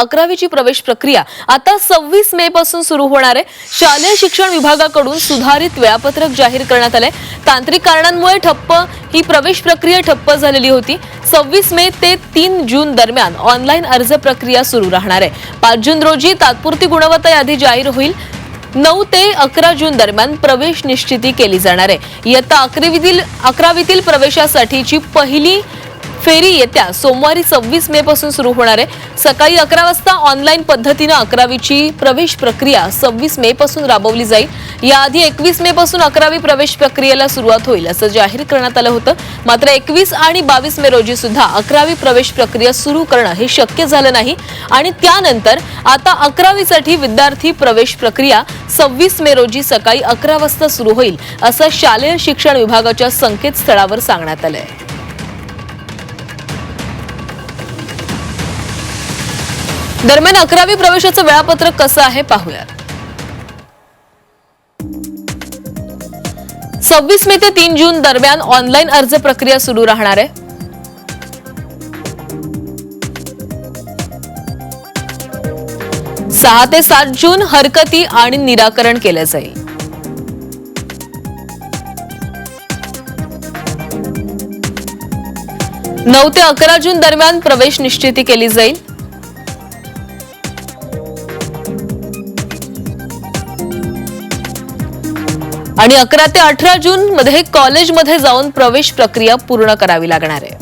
अकरावीची प्रवेश प्रक्रिया आता सव्वीस मे पासून सुरू होणार आहे. शालेय शिक्षण विभागाकडून सुधारित वेळापत्रक जाहीर करण्यात आलंय. तांत्रिक कारणांमुळे ठप्प ही प्रवेश प्रक्रिया ठप्प झालेली होती. सव्वीस मे ते तीन जून दरम्यान ऑनलाईन अर्ज प्रक्रिया सुरू राहणार आहे. पाच जून रोजी तात्पुरती गुणवत्ता यादी जाहीर होईल. नऊ ते अकरा जून दरम्यान प्रवेश निश्चिती केली जाणार आहे. इयत्ता अकरावीतील अकरावीतील प्रवेशासाठीची पहिली फेरी येत्या सोमवारी सव्वीस मे पासून सुरू होणार आहे. सकाळी अकरा वाजता ऑनलाईन पद्धतीनं अकरावीची प्रवेश प्रक्रिया सव्वीस मे पासून राबवली जाईल. याआधी एकवीस मे पासून अकरावी प्रवेश प्रक्रियेला सुरुवात होईल असं जाहीर करण्यात आलं होतं. मात्र एकवीस आणि बावीस मे रोजी सुद्धा अकरावी प्रवेश प्रक्रिया सुरू करणं हे शक्य झालं नाही. आणि त्यानंतर आता अकरावीसाठी विद्यार्थी प्रवेश प्रक्रिया सव्वीस मे रोजी सकाळी अकरा वाजता सुरू होईल असं शालेय शिक्षण विभागाच्या संकेतस्थळावर सांगण्यात आलं आहे दरम्यान अकरावी प्रवेशाचं वेळापत्रक कसं आहे पाहूयात. सव्वीस मे ते तीन जून दरम्यान ऑनलाईन अर्ज प्रक्रिया सुरू राहणार आहे. सहा ते सात जून हरकती आणि निराकरण केलं जाईल. नऊ ते अकरा जून दरम्यान प्रवेश निश्चिती केली जाईल. आणि अकरा ते अठरा जून मध्ये कॉलेजमध्ये जाऊन प्रवेश प्रक्रिया पूर्ण करावी लागणार आहे.